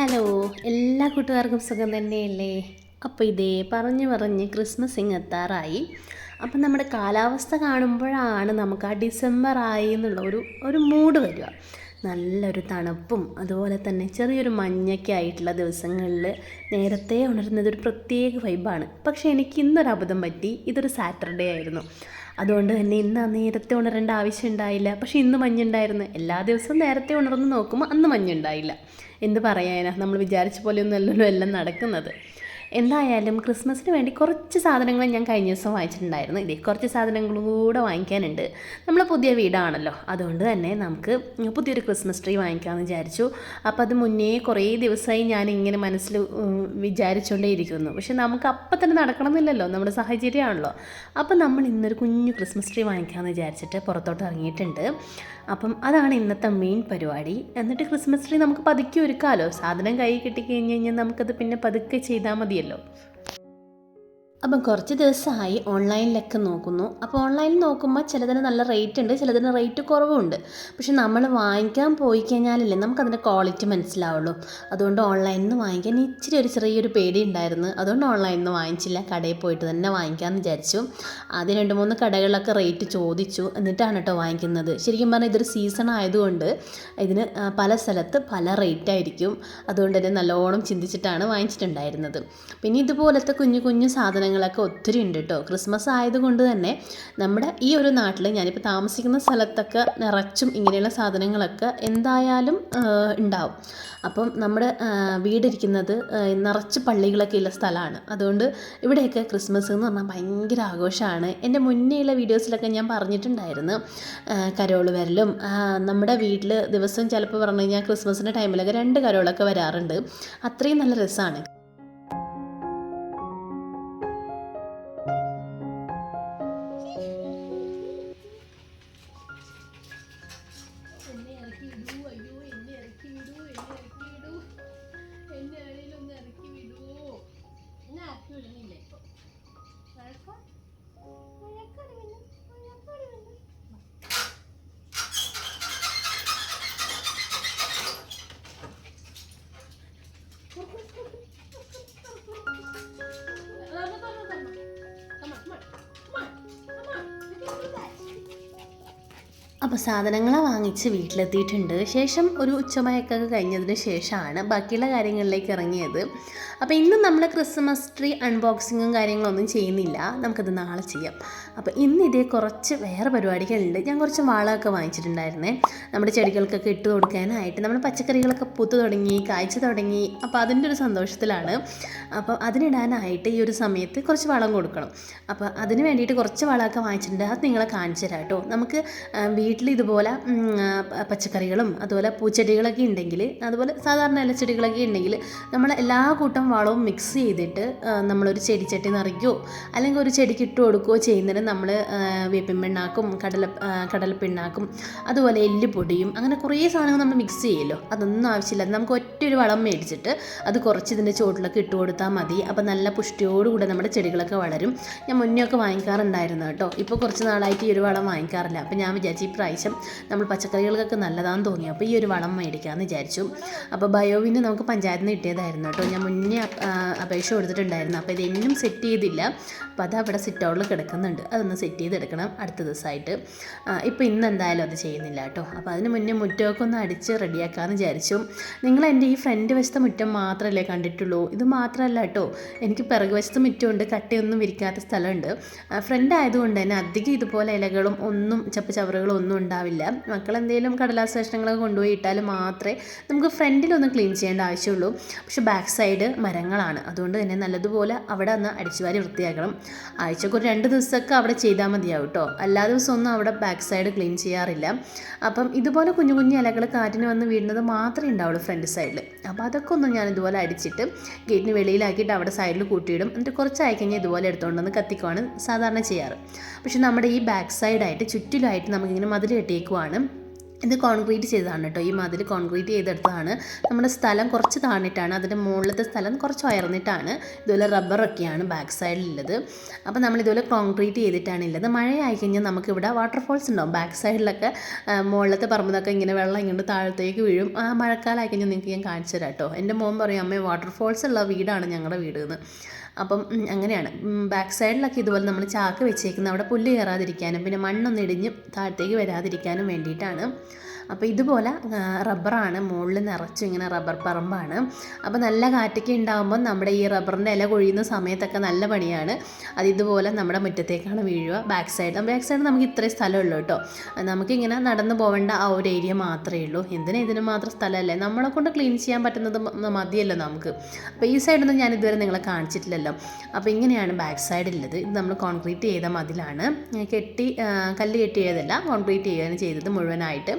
Hello എല്ലാ കൂട്ടുകാർക്കും സുഖം തന്നെയല്ലേ? അപ്പോൾ ഇതേ പറഞ്ഞു പറഞ്ഞ് ക്രിസ്മസ് ഇങ്ങ് എത്താറായി. അപ്പം നമ്മുടെ കാലാവസ്ഥ കാണുമ്പോഴാണ് നമുക്ക് ആ ഡിസംബർ ആയി എന്നുള്ള ഒരു ഒരു മൂഡ് വരിക. നല്ലൊരു തണുപ്പും അതുപോലെ തന്നെ ചെറിയൊരു മഞ്ഞൊക്കെ ആയിട്ടുള്ള ദിവസങ്ങളിൽ നേരത്തെ ഉണരുന്നത് ഒരു പ്രത്യേക വൈബാണ് പക്ഷേ എനിക്ക് ഇന്നൊരു അബദ്ധം പറ്റി. ഇതൊരു സാറ്റർഡേ ആയിരുന്നു. അതുകൊണ്ട് തന്നെ ഇന്ന് നേരത്തെ ഉണരേണ്ട ആവശ്യം ഉണ്ടായില്ല പക്ഷേ ഇന്ന് മഞ്ഞുണ്ടായിരുന്നു. എല്ലാ ദിവസവും നേരത്തെ ഉണർന്ന് നോക്കുമ്പോൾ അന്ന് മഞ്ഞുണ്ടായില്ല. എന്ത് പറയാനാ? നമ്മൾ വിചാരിച്ച പോലെയൊന്നും അല്ലല്ലോ എല്ലാം നടക്കുന്നത്. എന്തായാലും ക്രിസ്മസിന് വേണ്ടി കുറച്ച് സാധനങ്ങൾ ഞാൻ കഴിഞ്ഞ ദിവസം വാങ്ങിച്ചിട്ടുണ്ടായിരുന്നു. ഇതേ കുറച്ച് സാധനങ്ങളും കൂടെ വാങ്ങിക്കാനുണ്ട്. നമ്മൾ പുതിയ വീടാണല്ലോ. അതുകൊണ്ട് തന്നെ നമുക്ക് പുതിയൊരു ക്രിസ്മസ് ട്രീ വാങ്ങിക്കാമെന്ന് വിചാരിച്ചു. അപ്പോൾ അത് മുന്നേ കുറേ ദിവസമായി ഞാൻ ഇങ്ങനെ മനസ്സിൽ വിചാരിച്ചുകൊണ്ടേ ഇരിക്കുന്നു പക്ഷെ നമുക്ക് അപ്പം തന്നെ നടക്കണമെന്നില്ലല്ലോ. നമ്മുടെ സാഹചര്യമാണല്ലോ. അപ്പം നമ്മൾ ഇന്നൊരു കുഞ്ഞു ക്രിസ്മസ് ട്രീ വാങ്ങിക്കാമെന്ന് വിചാരിച്ചിട്ട് പുറത്തോട്ട് ഇറങ്ങിയിട്ടുണ്ട്. അപ്പം അതാണ് ഇന്നത്തെ മെയിൻ പരിപാടി. എന്നിട്ട് ക്രിസ്മസ് ട്രീ നമുക്ക് പതുക്കെ ഒരുക്കാമല്ലോ സാധനം കൈ കിട്ടിക്കഴിഞ്ഞ് കഴിഞ്ഞാൽ നമുക്കത് പിന്നെ പതുക്കെ ചെയ്താൽ മതിയല്ലോ. അപ്പം കുറച്ച് ദിവസമായി ഓൺലൈനിലൊക്കെ നോക്കുന്നു. അപ്പോൾ ഓൺലൈനിൽ നോക്കുമ്പോൾ ചിലതിന് നല്ല റേറ്റ് ഉണ്ട് ചിലതിന് റേറ്റ് കുറവുണ്ട്. പക്ഷെ നമ്മൾ വാങ്ങിക്കാൻ പോയി കഴിഞ്ഞാലല്ലേ നമുക്കതിന്റെ ക്വാളിറ്റി മനസ്സിലാവുള്ളൂ. അതുകൊണ്ട് ഓൺലൈനിൽ നിന്ന് വാങ്ങിക്കാൻ ഇച്ചിരി ഒരു ചെറിയൊരു പേടി ഉണ്ടായിരുന്നു. അതുകൊണ്ട് ഓൺലൈനിൽ നിന്ന് വാങ്ങിച്ചില്ല. കടയിൽ പോയിട്ട് തന്നെ വാങ്ങിക്കാമെന്ന് വിചാരിച്ചു. ആദ്യം രണ്ട് മൂന്ന് കടകളിലൊക്കെ റേറ്റ് ചോദിച്ചു. എന്നിട്ടാണ് കേട്ടോ വാങ്ങിക്കുന്നത്. ശരിക്കും പറഞ്ഞാൽ ഇതൊരു സീസൺ ആയതുകൊണ്ട് ഇതിന് പല സ്ഥലത്ത് പല റേറ്റ് ആയിരിക്കും. അതുകൊണ്ട് തന്നെ നല്ലോണം ചിന്തിച്ചിട്ടാണ് വാങ്ങിച്ചിട്ടുണ്ടായിരുന്നത്. പിന്നെ ഇതുപോലത്തെ കുഞ്ഞു കുഞ്ഞു സാധനങ്ങളൊക്കെ ഒത്തിരി ഉണ്ട് കേട്ടോ. ക്രിസ്മസ് ആയതുകൊണ്ട് തന്നെ നമ്മുടെ ഈ ഒരു നാട്ടിൽ ഞാനിപ്പോൾ താമസിക്കുന്ന സ്ഥലത്തൊക്കെ നിറച്ചും ഇങ്ങനെയുള്ള സാധനങ്ങളൊക്കെ എന്തായാലും ഉണ്ടാവും. അപ്പം നമ്മുടെ വീടിരിക്കുന്നത് നിറച്ച് പള്ളികളൊക്കെ ഉള്ള സ്ഥലമാണ്. അതുകൊണ്ട് ഇവിടെയൊക്കെ ക്രിസ്മസ് എന്ന് പറഞ്ഞാൽ ഭയങ്കര ആഘോഷമാണ്. എന്റെ മുന്നേയുള്ള വീഡിയോസിലൊക്കെ ഞാൻ പറഞ്ഞിട്ടുണ്ടായിരുന്നു കരോൾ വരലും. നമ്മുടെ വീട്ടിൽ ദിവസം ചിലപ്പോൾ പറഞ്ഞു കഴിഞ്ഞാൽ ക്രിസ്മസിന്റെ ടൈമിലൊക്കെ രണ്ട് കരോളൊക്കെ വരാറുണ്ട്. അത്രയും നല്ല രസമാണ് അപ്പോൾ സാധനങ്ങൾ വാങ്ങിച്ച് വീട്ടിലെത്തിയിട്ടുണ്ട്. ശേഷം ഒരു ഉച്ചമയക്കൊക്കെ കഴിഞ്ഞതിന് ശേഷമാണ് ബാക്കിയുള്ള കാര്യങ്ങളിലേക്ക് ഇറങ്ങിയത്. അപ്പോൾ ഇന്ന് നമ്മൾ ക്രിസ്മസ് ട്രീ അൺബോക്സിങ്ങും കാര്യങ്ങളൊന്നും ചെയ്യുന്നില്ല. നമുക്കത് നാളെ ചെയ്യാം. അപ്പോൾ ഇന്ന് ഇതേ കുറച്ച് വേറെ പരിപാടികളുണ്ട്. ഞാൻ കുറച്ച് വളമൊക്കെ വാങ്ങിച്ചിട്ടുണ്ടായിരുന്നേ. നമ്മുടെ ചെടികൾക്കൊക്കെ ഇട്ട് കൊടുക്കാനായിട്ട് നമ്മൾ പച്ചക്കറികളൊക്കെ പൂത്ത് തുടങ്ങി കായ്ച്ചു തുടങ്ങി. അപ്പോൾ അതിന്റെ ഒരു സന്തോഷത്തിലാണ്. അപ്പോൾ അതിനിടാനായിട്ട് ഈ ഒരു സമയത്ത് കുറച്ച് വളം കൊടുക്കണം. അപ്പോൾ അതിന് വേണ്ടിയിട്ട് കുറച്ച് വളമൊക്കെ വാങ്ങിച്ചിട്ടുണ്ട്. അത് നിങ്ങളെ കാണിച്ചു തരാം കേട്ടോ. നമുക്ക് വീട്ടിൽ ഇതുപോലെ പച്ചക്കറികളും അതുപോലെ പൂച്ചെടികളൊക്കെ ഉണ്ടെങ്കിൽ അതുപോലെ സാധാരണ ഇലച്ചെടികളൊക്കെ ഉണ്ടെങ്കിൽ നമ്മൾ എല്ലാ കൂട്ടം വളവും മിക്സ് ചെയ്തിട്ട് നമ്മളൊരു ചെടിച്ചട്ടി നിറയ്ക്കുകയോ അല്ലെങ്കിൽ ഒരു ചെടിക്ക് ഇട്ട് കൊടുക്കുകയോ ചെയ്യുന്നതിന് നമ്മൾ വേപ്പിൻ പിണ്ണാക്കും കടല കടലപ്പിണ്ണാക്കും അതുപോലെ എല്ലുപൊടിയും അങ്ങനെ കുറേ സാധനങ്ങൾ നമ്മൾ മിക്സ് ചെയ്യുമല്ലോ. അതൊന്നും ആവശ്യമില്ല. നമുക്ക് ഒറ്റ ഒരു വളം മേടിച്ചിട്ട് അത് കുറച്ച് ഇതിന്റെ ചുവട്ടിലൊക്കെ ഇട്ട് കൊടുത്താൽ മതി. അപ്പോൾ നല്ല പുഷ്ടിയോടുകൂടെ നമ്മുടെ ചെടികളൊക്കെ വളരും. ഞാൻ മുന്നേ ഒക്കെ വാങ്ങിക്കാറുണ്ടായിരുന്നു കേട്ടോ. ഇപ്പോൾ കുറച്ച് നാളായിട്ട് ഈ ഒരു വളം വാങ്ങിക്കാറില്ല. അപ്പോൾ ഞാൻ വിചാരിച്ചു ഈ പ്രാവശ്യം നമ്മൾ പച്ചക്കറികൾക്കൊക്കെ നല്ലതാണെന്ന് തോന്നി. അപ്പോൾ ഈ ഒരു വളം മേടിക്കാമെന്ന് വിചാരിച്ചു. അപ്പോൾ ബയോവിന് നമുക്ക് പഞ്ചായത്തിൽ നിന്ന് കിട്ടിയതായിരുന്നു കേട്ടോ. ഞാൻ മുന്നേ അപേക്ഷ കൊടുത്തിട്ടുണ്ടായിരുന്നു. അപ്പോൾ ഇതെന്നും സെറ്റ് ചെയ്തില്ല. അപ്പോൾ അത് അവിടെ സിറ്റ് ഔട്ടിൽ കിടക്കുന്നുണ്ട്. അതൊന്ന് സെറ്റ് ചെയ്തെടുക്കണം അടുത്ത ദിവസമായിട്ട് ഇപ്പോൾ ഇന്ന് എന്തായാലും അത് ചെയ്യുന്നില്ല കേട്ടോ. അപ്പോൾ അതിന് മുന്നേ മുറ്റമൊക്കെ ഒന്ന് അടിച്ച് റെഡിയാക്കാമെന്ന് വിചാരിച്ചു. നിങ്ങൾ എന്റെ ഈ ഫ്രണ്ട് വശത്തെ മുറ്റം മാത്രമല്ലേ കണ്ടിട്ടുള്ളൂ? ഇത് മാത്രമല്ല കേട്ടോ. എനിക്ക് പിറകു വശത്ത് മുറ്റമുണ്ട്. കട്ടയൊന്നും വിരിക്കാത്ത സ്ഥലമുണ്ട്. ഫ്രണ്ട് ആയതുകൊണ്ട് തന്നെ അധികം ഇതുപോലെ ഇലകളും ഒന്നും ചപ്പ് ചവറുകളും ഒന്നും ഉണ്ടാവില്ല. മക്കൾ എന്തെങ്കിലും കടലാസ് കഷ്ണങ്ങളൊക്കെ കൊണ്ടുപോയി ഇട്ടാൽ മാത്രമേ നമുക്ക് ഫ്രണ്ടിലൊന്ന് ക്ലീൻ ചെയ്യേണ്ട ആവശ്യമുള്ളൂ. പക്ഷേ ബാക്ക് സൈഡ് മരങ്ങളാണ്. അതുകൊണ്ട് തന്നെ നല്ലതുപോലെ അവിടെ ഒന്ന് അടിച്ചുവാരി വൃത്തിയാക്കണം. ആഴ്ചക്ക് ഒരു രണ്ട് ദിവസമൊക്കെ അവിടെ ചെയ്താൽ മതിയാവും കേട്ടോ. എല്ലാ ദിവസവും അവിടെ ബാക്ക് സൈഡ് ക്ലീൻ ചെയ്യാറില്ല. അപ്പം ഇതുപോലെ കുഞ്ഞു കുഞ്ഞു ഇലകൾ കാറ്റിന് വന്ന് വീഴുന്നത് മാത്രമേ ഉണ്ടാവുള്ളൂ ഫ്രണ്ട് സൈഡിൽ. അപ്പോൾ അതൊക്കെ ഒന്ന് ഞാൻ ഇതുപോലെ അടിച്ചിട്ട് ഗേറ്റിന് വെളിയിലാക്കിയിട്ട് അവിടെ സൈഡിൽ കൂട്ടിയിടും. എന്നിട്ട് കുറച്ചായി കഴിഞ്ഞാൽ ഇതുപോലെ എടുത്തുകൊണ്ട് വന്ന് കത്തിക്കുവാണ് സാധാരണ ചെയ്യാറ്. പക്ഷെ നമ്മുടെ ഈ ബാക്ക് സൈഡായിട്ട് ചുറ്റിലായിട്ട് നമുക്കിങ്ങനെ മതിൽ കെട്ടിയേക്കുവാണ്. ഇത് കോൺക്രീറ്റ് ചെയ്തതാണ് കേട്ടോ. ഈ മതിൽ കോൺക്രീറ്റ് ചെയ്തെടുത്തതാണ്. നമ്മുടെ സ്ഥലം കുറച്ച് താണിട്ടാണ്. അതിന്റെ മുകളിലത്തെ സ്ഥലം കുറച്ച് ഉയർന്നിട്ടാണ്. ഇതുപോലെ റബ്ബറൊക്കെയാണ് ബാക്ക് സൈഡിലുള്ളത് അപ്പോൾ നമ്മൾ ഇതുപോലെ കോൺക്രീറ്റ് ചെയ്തിട്ടാണ് ഉള്ളത് മഴയായി കഴിഞ്ഞാൽ നമുക്കിവിടെ വാട്ടർഫോൾസ് ഉണ്ടാവും. ബാക്ക് സൈഡിലൊക്കെ മുകളിലത്തെ പറമ്പിലൊക്കെ ഇങ്ങനെ വെള്ളം ഇങ്ങോട്ട് താഴത്തേക്ക് വീഴും. ആ മഴക്കാലമായി കഴിഞ്ഞാൽ നിങ്ങൾക്ക് ഞാൻ കാണിച്ചു തരാം കേട്ടോ. എന്റെ മോൻ പറയും അമ്മേ വാട്ടർഫോൾസ് ഉള്ള വീടാണ് ഞങ്ങളുടെ വീട് എന്ന്. അപ്പം അങ്ങനെയാണ്. ബാക്ക് സൈഡിലൊക്കെ ഇതുപോലെ നമ്മൾ ചാക്ക് വെച്ചേക്കുന്ന അവിടെ പുല്ല് കയറാതിരിക്കാനും പിന്നെ മണ്ണൊന്നും ഇടിഞ്ഞ് താഴത്തേക്ക് വരാതിരിക്കാനും വേണ്ടിയിട്ടാണ്. അപ്പോൾ ഇതുപോലെ റബ്ബറാണ് മുകളിൽ നിറച്ചും ഇങ്ങനെ റബ്ബർ പറമ്പാണ്. അപ്പോൾ നല്ല കാറ്റൊക്കെ ഉണ്ടാകുമ്പോൾ നമ്മുടെ ഈ റബ്ബറിന്റെ ഇല കൊഴിയുന്ന സമയത്തൊക്കെ നല്ല പണിയാണ്. അത് ഇതുപോലെ നമ്മുടെ മുറ്റത്തേക്കാണ് വീഴുക. ബാക്ക് സൈഡ് ബാക്ക് സൈഡ് നമുക്ക് ഇത്രയും സ്ഥലമുള്ളൂ കേട്ടോ. നമുക്കിങ്ങനെ നടന്നു പോകേണ്ട ആ ഒരു ഏരിയ മാത്രമേ ഉള്ളൂ. എന്തിനാ ഇതിന് മാത്രം സ്ഥലമല്ലേ? നമ്മളെ കൊണ്ട് ക്ലീൻ ചെയ്യാൻ പറ്റുന്നത് മതിയല്ലോ നമുക്ക്. അപ്പോൾ ഈ സൈഡൊന്നും ഞാൻ ഇതുവരെ നിങ്ങളെ കാണിച്ചിട്ടില്ലല്ലോ. അപ്പോൾ ഇങ്ങനെയാണ് ബാക്ക് സൈഡ് ഉള്ളത് ഇത് നമ്മൾ കോൺക്രീറ്റ് ചെയ്ത മതിലാണ്. കെട്ടി കല്ല് കെട്ടി ചെയ്തല്ല കോൺക്രീറ്റ് ചെയ്യുകയാണ് ചെയ്തത് മുഴുവനായിട്ട്.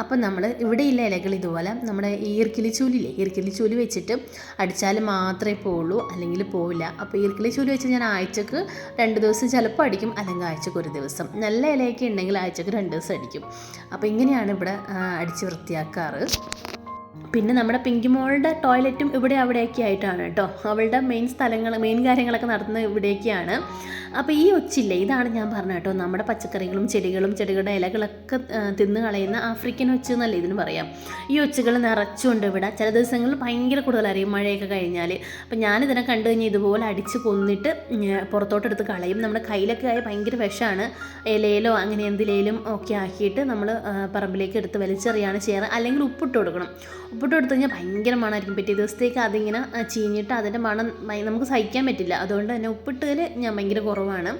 അപ്പം നമ്മൾ ഇവിടെയുള്ള ഇലകൾ ഇതുപോലെ നമ്മുടെ ഈർക്കിലി ചൂലില്ലേ ഈർക്കിലി ചൂൽ വെച്ചിട്ട് അടിച്ചാൽ മാത്രമേ പോവുള്ളൂ അല്ലെങ്കിൽ പോവില്ല. അപ്പോൾ ഈർക്കിലി ചൂൽ വെച്ച് ഞാൻ ആഴ്ചക്ക് രണ്ട് ദിവസം ചിലപ്പോൾ അടിക്കും അല്ലെങ്കിൽ ആഴ്ചക്ക് ഒരു ദിവസം. നല്ല ഇലയൊക്കെ ഉണ്ടെങ്കിൽ ആഴ്ചക്ക് രണ്ട് ദിവസം അടിക്കും. അപ്പോൾ ഇങ്ങനെയാണ് ഇവിടെ അടിച്ച് വൃത്തിയാക്കാറ്. പിന്നെ നമ്മുടെ പിങ്കി മോളുടെ ടോയ്ലറ്റും ഇവിടെ അവിടെയൊക്കെ ആയിട്ടാണ് കേട്ടോ. അവളുടെ മെയിൻ സ്ഥലങ്ങൾ മെയിൻ കാര്യങ്ങളൊക്കെ നടത്തുന്നത് ഇവിടെയൊക്കെയാണ്. അപ്പോൾ ഈ ഒച്ചില്ലേ ഇതാണ് ഞാൻ പറഞ്ഞ കേട്ടോ. നമ്മുടെ പച്ചക്കറികളും ചെടികളും ചെടികളുടെ ഇലകളൊക്കെ തിന്നു കളയുന്ന ആഫ്രിക്കൻ ഒച്ച് എന്നല്ലേ ഇതിന് പറയാം. ഈ ഒച്ചുകൾ നിറച്ചുകൊണ്ട് ഇവിടെ ചില ദിവസങ്ങളിൽ ഭയങ്കര കൂടുതലായിരിക്കും. മഴയൊക്കെ കഴിഞ്ഞാൽ അപ്പോൾ ഞാനിതിനെ കണ്ടു കഴിഞ്ഞാൽ ഇതുപോലെ അടിച്ച് കൊന്നിട്ട് പുറത്തോട്ടെടുത്ത് കളയും. നമ്മുടെ കയ്യിലൊക്കെ ആയ ഭയങ്കര വിഷമാണ്. ഇലയിലോ അങ്ങനെ എന്തിലേലും ഒക്കെ ആക്കിയിട്ട് നമ്മൾ പറമ്പിലേക്ക് എടുത്ത് വലിച്ചെറിയാണ് ചെയ്യാറ്. അല്ലെങ്കിൽ ഉപ്പിട്ട് കൊടുക്കണം. ഉപ്പിട്ട് കൊടുത്തു കഴിഞ്ഞാൽ ഭയങ്കര മണമായിരിക്കും പിറ്റേ ദിവസത്തേക്ക് അതിങ്ങനെ ചീഞ്ഞിട്ട് അതിന്റെ മണം നമുക്ക് സഹിക്കാൻ പറ്റില്ല. അതുകൊണ്ട് തന്നെ ഉപ്പിട്ടതിൽ ഞാൻ ഭയങ്കര കുറവാണ്.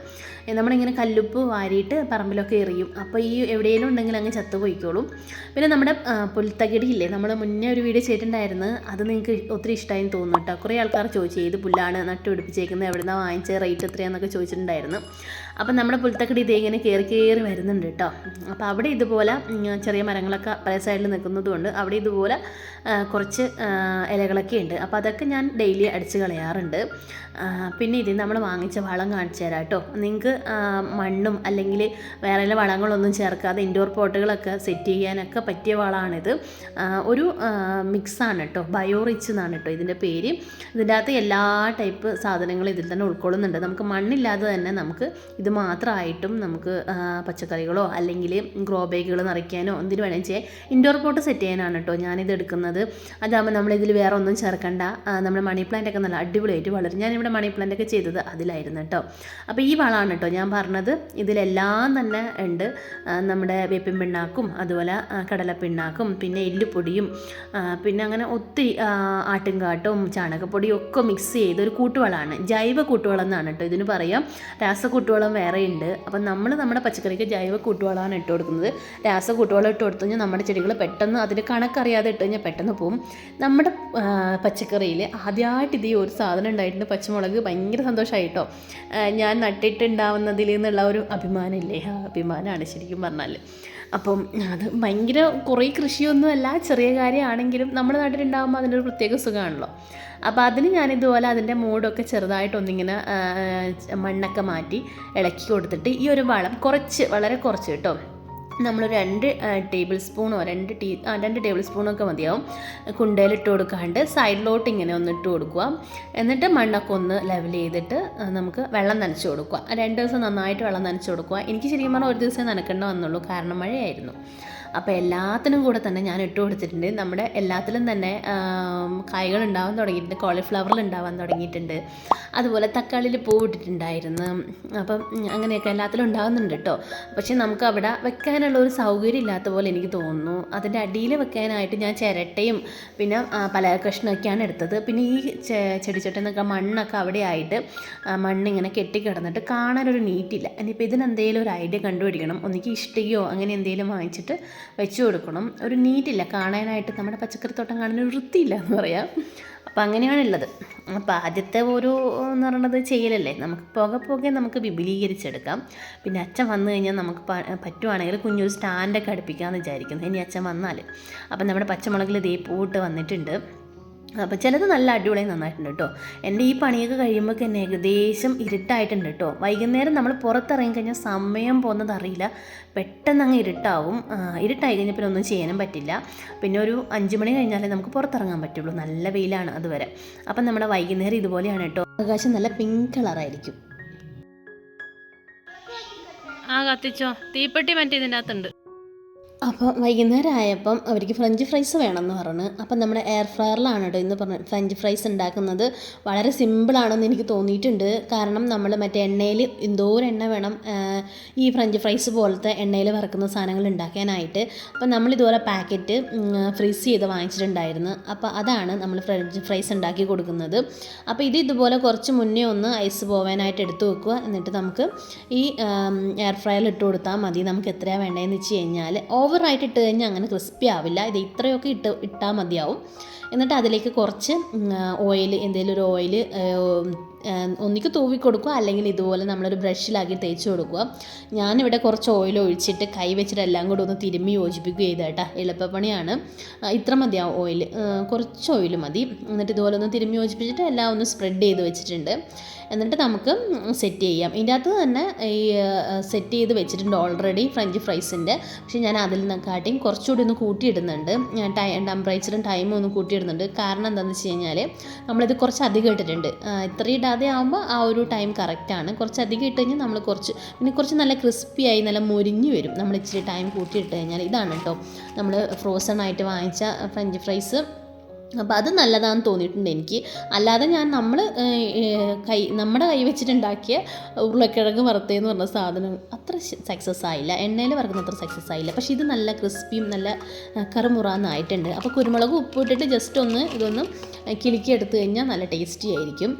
നമ്മളിങ്ങനെ കല്ലുപ്പ് വാരിയിട്ട് പറമ്പിലൊക്കെ എറിയും. അപ്പോൾ ഈ എവിടെയെങ്കിലും ഉണ്ടെങ്കിൽ അങ്ങ് ചത്തു പോയിക്കോളും. പിന്നെ നമ്മുടെ പുൽത്തകിടിയില്ലേ നമ്മൾ മുന്നേ ഒരു വീഡിയോ ചെയ്തിട്ടുണ്ടായിരുന്നു. അത് നിങ്ങൾക്ക് ഒത്തിരി ഇഷ്ടമായി തോന്നുന്നു കേട്ടോ കുറേ ആൾക്കാർ ചോദിച്ചു ഏത് പുല്ലാണ് നട്ടുപിടിപ്പിച്ചേക്കുന്നത്? എവിടെ നിന്നാണ് വാങ്ങിച്ച റേറ്റ് എത്രയാണെന്നൊക്കെ ചോദിച്ചിട്ടുണ്ടായിരുന്നു. അപ്പം നമ്മുടെ പുൽത്തക്കടി ഇതേ ഇങ്ങനെ കയറി കയറി വരുന്നുണ്ട് കേട്ടോ. അപ്പോൾ അവിടെ ഇതുപോലെ ചെറിയ മരങ്ങളൊക്കെ പല സൈഡിൽ നിൽക്കുന്നതുകൊണ്ട് അവിടെ ഇതുപോലെ കുറച്ച് ഇലകളൊക്കെ ഉണ്ട്. അപ്പോൾ അതൊക്കെ ഞാൻ ഡെയിലി അടിച്ച് കളയാറുണ്ട്. പിന്നെ ഇത് നമ്മൾ വാങ്ങിച്ച വളം കാണിച്ചു തരാം കേട്ടോ. നിങ്ങൾക്ക് മണ്ണും അല്ലെങ്കിൽ വേറെ വല്ല വളങ്ങളൊന്നും ചേർക്കാതെ ഇൻഡോർ പോട്ടുകളൊക്കെ സെറ്റ് ചെയ്യാനൊക്കെ പറ്റിയ വളമാണിത്. ഒരു മിക്സാണ് കേട്ടോ. ബയോറിച്ച് എന്നാണ് കേട്ടോ ഇതിന്റെ പേര്. ഇതിന്റെ അകത്ത് എല്ലാ ടൈപ്പ് സാധനങ്ങളും ഇതിൽ തന്നെ ഉൾക്കൊള്ളുന്നുണ്ട്. നമുക്ക് മണ്ണില്ലാതെ തന്നെ നമുക്ക് ഇത് മാത്രമായിട്ടും നമുക്ക് പച്ചക്കറികളോ അല്ലെങ്കിൽ ഗ്രോ ബാഗുകൾ നിറയ്ക്കാനോ എന്തിനു വേണമെങ്കിൽ ചെയ്യാം. ഇൻഡോർ പോട്ട് സെറ്റ് ചെയ്യാനാണ് കേട്ടോ ഞാനിത് എടുക്കുന്നത്. അതാകുമ്പോൾ നമ്മളിതിൽ വേറെ ഒന്നും ചേർക്കണ്ട നമ്മുടെ മണി പ്ലാന്റ് ഒക്കെ നല്ല അടിപൊളിയായിട്ട് വളരും. ഞാനിവിടെ മണി പ്ലാന്റ് ഒക്കെ ചെയ്തത് അതിലായിരുന്നു കേട്ടോ അപ്പോൾ ഈ വളമാണ് കേട്ടോ ഞാൻ പറഞ്ഞത്. ഇതിലെല്ലാം തന്നെ ഉണ്ട്. നമ്മുടെ വേപ്പിൻ പിണ്ണാക്കും അതുപോലെ കടല കടലപ്പിണ്ണാക്കും പിന്നെ എല്ലുപൊടിയും പിന്നെ അങ്ങനെ ഒത്തിരി ആട്ടുംകാട്ടും ചാണകപ്പൊടിയും ഒക്കെ മിക്സ് ചെയ്ത് ഒരു കൂട്ടുവളമാണ് ജൈവ കൂട്ടുവളം എന്നാണ് കേട്ടോ ഇതിന് പറയാം. രാസകൂട്ടുവളം വേറെ ഉണ്ട് അപ്പം നമ്മൾ നമ്മുടെ പച്ചക്കറിക്ക് ജൈവ കൂട്ടുവളമാണ് ഇട്ട് കൊടുക്കുന്നത്. രാസ കൂട്ടുവളം ഇട്ട് കൊടുത്തു കഴിഞ്ഞാൽ നമ്മുടെ ചെടികൾ പെട്ടെന്ന് അതിന്റെ കണക്കറിയാതെ ഇട്ട് കഴിഞ്ഞാൽ പെട്ടെന്ന് പോകും നമ്മുടെ പച്ചക്കറിയിൽ ആദ്യമായിട്ട് ഇതേ ഒരു സാധനം ഉണ്ടായിട്ടുണ്ട്. പച്ചമുളക് ഭയങ്കര സന്തോഷമായിട്ടോ ഞാൻ നട്ടിട്ടുണ്ടാവുന്നതിൽ നിന്നുള്ള ഒരു അഭിമാനമില്ലേ? ആ അഭിമാനമാണ് ശരിക്കും പറഞ്ഞാൽ അപ്പം അത് ഭയങ്കര കുറേ കൃഷിയൊന്നുമല്ല ചെറിയ കാര്യമാണെങ്കിലും നമ്മുടെ നാട്ടിലുണ്ടാകുമ്പോൾ അതിനൊരു പ്രത്യേക സുഖമാണല്ലോ. അപ്പോൾ അതിന് ഞാനിതുപോലെ അതിന്റെ മൂടൊക്കെ ചെറുതായിട്ടൊന്നിങ്ങനെ മണ്ണൊക്കെ മാറ്റി ഇളക്കി കൊടുത്തിട്ട് ഈ ഒരു വളം കുറച്ച് വളരെ കുറച്ച് കേട്ടോ. നമ്മൾ രണ്ട് ടേബിൾ സ്പൂണോ രണ്ട് ടീ രണ്ട് ടേബിൾ സ്പൂണൊക്കെ മതിയാവും. കുണ്ടയിലിട്ട് കൊടുക്കാണ്ട് സൈഡിലോട്ട് ഇങ്ങനെ ഒന്ന് ഇട്ട് കൊടുക്കുക. എന്നിട്ട് മണ്ണൊക്കെ ഒന്ന് ലെവൽ ചെയ്തിട്ട് നമുക്ക് വെള്ളം നനച്ച് കൊടുക്കുക. രണ്ട് ദിവസം നന്നായിട്ട് വെള്ളം നനച്ച് കൊടുക്കുക. എനിക്ക് ശരിക്കും പറഞ്ഞാൽ ഒരു ദിവസം നനക്കേണ്ട വന്നുള്ളൂ. കാരണം മഴയായിരുന്നു. അപ്പോൾ എല്ലാത്തിനും കൂടെ തന്നെ ഞാൻ ഇട്ട് കൊടുത്തിട്ടുണ്ട്. നമ്മുടെ എല്ലാത്തിലും തന്നെ കായ്കൾ ഉണ്ടാവാൻ തുടങ്ങിയിട്ടുണ്ട് കോളിഫ്ലവറിൽ ഉണ്ടാവാൻ തുടങ്ങിയിട്ടുണ്ട്. അതുപോലെ തക്കാളിയിൽ പൂ ഇട്ടിട്ടുണ്ടായിരുന്നു. അപ്പം അങ്ങനെയൊക്കെ എല്ലാത്തിലും ഉണ്ടാകുന്നുണ്ട് കേട്ടോ. പക്ഷേ നമുക്ക് അവിടെ വെക്കാനുള്ള ഒരു സൗകര്യം ഇല്ലാത്ത പോലെ എനിക്ക് തോന്നുന്നു. അതിന്റെ അടിയിൽ വെക്കാനായിട്ട് ഞാൻ ചിരട്ടയും പിന്നെ പല കഷ്ണമൊക്കെയാണ് എടുത്തത്. പിന്നെ ഈ ചെടിച്ചട്ടിന്നൊക്കെ മണ്ണൊക്കെ അവിടെ ആയിട്ട് മണ്ണിങ്ങനെ കെട്ടിക്കിടന്നിട്ട് കാണാനൊരു നീറ്റില്ല. ഇനിയിപ്പോൾ ഇതിനെന്തെങ്കിലും ഒരു ഐഡിയ കണ്ടുപിടിക്കണം. ഒന്നിക്ക് ഇഷ്ടികയോ അങ്ങനെ എന്തെങ്കിലും വാങ്ങിച്ചിട്ട് വെച്ച് കൊടുക്കണം. ഒരു നീറ്റില്ല. കാണാനായിട്ട് നമ്മുടെ പച്ചക്കറിത്തോട്ടം കാണാൻ ഒരു വൃത്തിയില്ല എന്ന് പറയാം. അപ്പം അങ്ങനെയാണുള്ളത് അപ്പോൾ ആദ്യത്തെ ഒരു എന്ന് പറയുന്നത് ചെയ്യലല്ലേ? നമുക്ക് പുക പോകെ നമുക്ക് വിപുലീകരിച്ചെടുക്കാം. പിന്നെ അച്ഛൻ വന്നു കഴിഞ്ഞാൽ നമുക്ക് പറ്റുവാണെങ്കിൽ കുഞ്ഞൊരു സ്റ്റാൻഡൊക്കെ അടുപ്പിക്കാമെന്ന് വിചാരിക്കുന്നു. ഇനി അച്ഛൻ വന്നാൽ അപ്പം നമ്മുടെ പച്ചമുളകിൽ ദേ വന്നിട്ടുണ്ട്. അപ്പോൾ ചിലത് നല്ല അടിപൊളിയായി നന്നായിട്ടുണ്ട് കേട്ടോ എന്റെ ഈ പണിയൊക്കെ കഴിയുമ്പോൾ തന്നെ ഏകദേശം ഇരുട്ടായിട്ടുണ്ട് കേട്ടോ വൈകുന്നേരം നമ്മൾ പുറത്തിറങ്ങി കഴിഞ്ഞാൽ സമയം പോകുന്നത് അറിയില്ല. പെട്ടെന്ന് അങ്ങ് ഇരുട്ടാവും. ഇരുട്ടായി കഴിഞ്ഞാൽ പിന്നെ ഒന്നും ചെയ്യാനും പറ്റില്ല. പിന്നെ ഒരു അഞ്ച് മണി കഴിഞ്ഞാലേ നമുക്ക് പുറത്തിറങ്ങാൻ പറ്റുള്ളൂ. നല്ല വെയിലാണ് അതുവരെ. അപ്പം നമ്മുടെ വൈകുന്നേരം ഇതുപോലെയാണ് കേട്ടോ ആകാശം നല്ല പിങ്ക് കളറായിരിക്കും. ആ കത്തിച്ചോ. തീപ്പെട്ടി മറ്റേ ഇതിന്റെ അകത്തുണ്ട്. അപ്പോൾ വൈകുന്നേരം ആയപ്പം അവർക്ക് ഫ്രഞ്ച് ഫ്രൈസ് വേണമെന്ന് പറഞ്ഞു. അപ്പം നമ്മുടെ എയർ ഫ്രയറിലാണ് കേട്ടോ ഇന്ന് പറഞ്ഞ ഫ്രഞ്ച് ഫ്രൈസ് ഉണ്ടാക്കുന്നത്. വളരെ സിമ്പിളാണെന്ന് എനിക്ക് തോന്നിയിട്ടുണ്ട്. കാരണം നമ്മൾ മറ്റേ എണ്ണയിൽ എന്തോരം എണ്ണ വേണം ഈ ഫ്രഞ്ച് ഫ്രൈസ് പോലത്തെ എണ്ണയിൽ വറക്കുന്ന സാധനങ്ങൾ ഉണ്ടാക്കാനായിട്ട്. അപ്പം നമ്മൾ ഇതുപോലെ പാക്കറ്റ് ഫ്രീസ് ചെയ്ത് വാങ്ങിച്ചിട്ടുണ്ടായിരുന്നു. അപ്പോൾ അതാണ് നമ്മൾ ഫ്രഞ്ച് ഫ്രൈസ് ഉണ്ടാക്കി കൊടുക്കുന്നത്. അപ്പോൾ ഇത് ഇതുപോലെ കുറച്ച് മുന്നേ ഒന്ന് ഐസ് പോവാനായിട്ട് എടുത്തു വെക്കുക. എന്നിട്ട് നമുക്ക് ഈ എയർ ഫ്രയറിൽ ഇട്ട് കൊടുത്താൽ മതി. നമുക്ക് എത്രയാണ് വേണ്ടതെന്ന് വെച്ച് കഴിഞ്ഞാൽ. ഓവറായിട്ട് ഇട്ട് കഴിഞ്ഞാൽ അങ്ങനെ ക്രിസ്പി ആവില്ല. ഇത് ഇത്രയൊക്കെ ഇട്ട് ഇട്ടാൽ മതിയാവും. എന്നിട്ട് അതിലേക്ക് കുറച്ച് ഓയിൽ എന്തെങ്കിലും ഒരു ഓയിൽ ഒന്നിക്ക് തൂവി കൊടുക്കുക അല്ലെങ്കിൽ ഇതുപോലെ നമ്മളൊരു ബ്രഷിലാക്കി തേച്ച് കൊടുക്കുക. ഞാനിവിടെ കുറച്ച് ഓയിൽ ഒഴിച്ചിട്ട് കൈ വെച്ചിട്ട് എല്ലാം കൂടെ ഒന്ന് തിരുമ്മി യോജിപ്പിക്കുക ചെയ്തേട്ടാ. എളുപ്പപ്പണിയാണ്. ഇത്ര ഇത്ര മതിയാവും ഓയിൽ കുറച്ച് ഓയിൽ മതി. എന്നിട്ട് ഇതുപോലെ ഒന്ന് തിരുമ്മി യോജിപ്പിച്ചിട്ട് എല്ലാം ഒന്ന് സ്പ്രെഡ് ചെയ്ത് വെച്ചിട്ടുണ്ട്. എന്നിട്ട് നമുക്ക് സെറ്റ് ചെയ്യാം. ഇതിന്റെ അകത്ത് തന്നെ ഈ സെറ്റ് ചെയ്ത് വെച്ചിട്ടുണ്ട് ഓൾറെഡി ഫ്രഞ്ച് ഫ്രൈസിന്റെ പക്ഷേ ഞാൻ അതിൽ നിന്നെക്കാട്ടിയും കുറച്ചുകൂടി ഒന്ന് കൂട്ടിയിടുന്നുണ്ട്. ടൈം ടെമ്പറേച്ചറും ടൈമും ഒന്ന് കൂട്ടിയിടുന്നുണ്ട്. കാരണം എന്താണെന്ന് വെച്ച് കഴിഞ്ഞാൽ നമ്മളിത് കുറച്ച് അധികം ഇട്ടിട്ടുണ്ട് ഇത്രയും ഇത്ര ഇടാതെ ആകുമ്പോൾ ആ ഒരു ടൈം കറക്റ്റാണ് കുറച്ച് അധികം ഇട്ട് കഴിഞ്ഞാൽ നമ്മൾ കുറച്ച് പിന്നെ കുറച്ച് നല്ല ക്രിസ്പിയായി നല്ല മുരിഞ്ഞ് വരും. നമ്മൾ ഇച്ചിരി ടൈം കൂട്ടിയിട്ട് കഴിഞ്ഞാൽ ഇതാണ് കേട്ടോ നമ്മൾ ഫ്രോസൺ ആയിട്ട് വാങ്ങിച്ച ഫ്രഞ്ച് ഫ്രൈസ് അപ്പോൾ അത് നല്ലതാണെന്ന് തോന്നിയിട്ടുണ്ട് എനിക്ക്. അല്ലാതെ ഞാൻ നമ്മൾ കൈ നമ്മുടെ കൈ വെച്ചിട്ടുണ്ടാക്കിയ ഉരുളക്കിഴങ്ങ് വറുത്തതെന്ന് പറഞ്ഞ സാധനം അത്ര സക്സസ് ആയില്ല. എണ്ണയിൽ വറുക്കുന്ന അത്ര സക്സസ് ആയില്ല. പക്ഷേ ഇത് നല്ല ക്രിസ്പിയും നല്ല കറുമുറാന്നായിട്ടുണ്ട് അപ്പോൾ കുരുമുളക് ഉപ്പിട്ടിട്ട് ജസ്റ്റ് ഒന്ന് ഇതൊന്ന് കിലുക്കി കഴിഞ്ഞാൽ നല്ല ടേസ്റ്റി ആയിരിക്കും.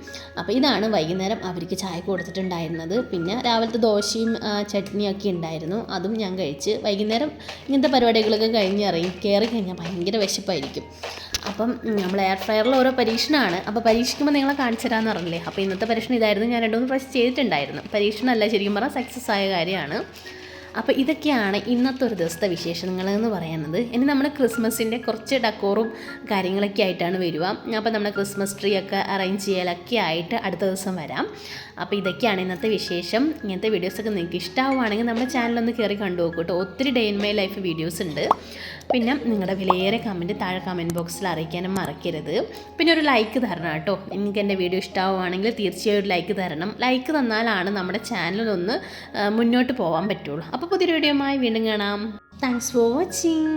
അപ്പോൾ ഇതാണ് വൈകുന്നേരം അവർക്ക് ചായ കൊടുത്തിട്ടുണ്ടായിരുന്നത്. പിന്നെ രാവിലത്തെ ദോശയും ചട്നിയൊക്കെ ഉണ്ടായിരുന്നു. അതും ഞാൻ കഴിച്ച് വൈകുന്നേരം ഇങ്ങനത്തെ പരിപാടികളൊക്കെ കഴിഞ്ഞ് ഇറങ്ങി കയറി കഴിഞ്ഞാൽ ഭയങ്കര വിശപ്പായിരിക്കും. അപ്പം നമ്മൾ എയർ ഫ്രയറിൽ ഓരോ പരീക്ഷണമാണ് അപ്പോൾ പരീക്ഷിക്കുമ്പോൾ നിങ്ങളെ കാണിച്ചു തരാമെന്ന് പറഞ്ഞില്ലേ? അപ്പോൾ ഇന്നത്തെ പരീക്ഷണം ഇതായിരുന്നു. ഞാൻ രണ്ടു മൂന്ന് പ്രാവശ്യം ചെയ്തിട്ടുണ്ടായിരുന്നു. പരീക്ഷണമല്ല ശരിക്കും പറഞ്ഞാൽ സക്സസ് ആയ കാര്യമാണ്. അപ്പോൾ ഇതൊക്കെയാണ് ഇന്നത്തെ ഒരു ദിവസത്തെ വിശേഷങ്ങൾ എന്ന് പറയുന്നത്. ഇനി നമ്മൾ ക്രിസ്മസിന്റെ കുറച്ച് ഡക്കോറും കാര്യങ്ങളൊക്കെ ആയിട്ടാണ് വരിക. അപ്പോൾ നമ്മൾ ക്രിസ്മസ് ട്രീ ഒക്കെ അറേഞ്ച് ചെയ്യലൊക്കെ ആയിട്ട് അടുത്ത ദിവസം വരാം. അപ്പോൾ ഇതൊക്കെയാണ് ഇന്നത്തെ വിശേഷം. ഇങ്ങനത്തെ വീഡിയോസൊക്കെ നിങ്ങൾക്ക് ഇഷ്ടമാവുകയാണെങ്കിൽ നമ്മുടെ ചാനലൊന്ന് കയറി കണ്ടു നോക്കൂട്ടോ ഒത്തിരി day in my life videos ഉണ്ട്. പിന്നെ നിങ്ങളുടെ വിലയേറെ കമന്റ് താഴെ കമന്റ് ബോക്സിൽ അറിയിക്കാനും മറക്കരുത്. പിന്നെ ഒരു ലൈക്ക് തരണം കേട്ടോ. നിങ്ങൾക്ക് എന്റെ വീഡിയോ ഇഷ്ടമാവുകയാണെങ്കിൽ തീർച്ചയായും ഒരു ലൈക്ക് തരണം. ലൈക്ക് തന്നാലാണ് നമ്മുടെ ചാനലൊന്ന് മുന്നോട്ട് പോകാൻ പറ്റുള്ളൂ. അപ്പോൾ പുതിയൊരു വീഡിയോയുമായി വീണ്ടും കാണാം. Thanks for watching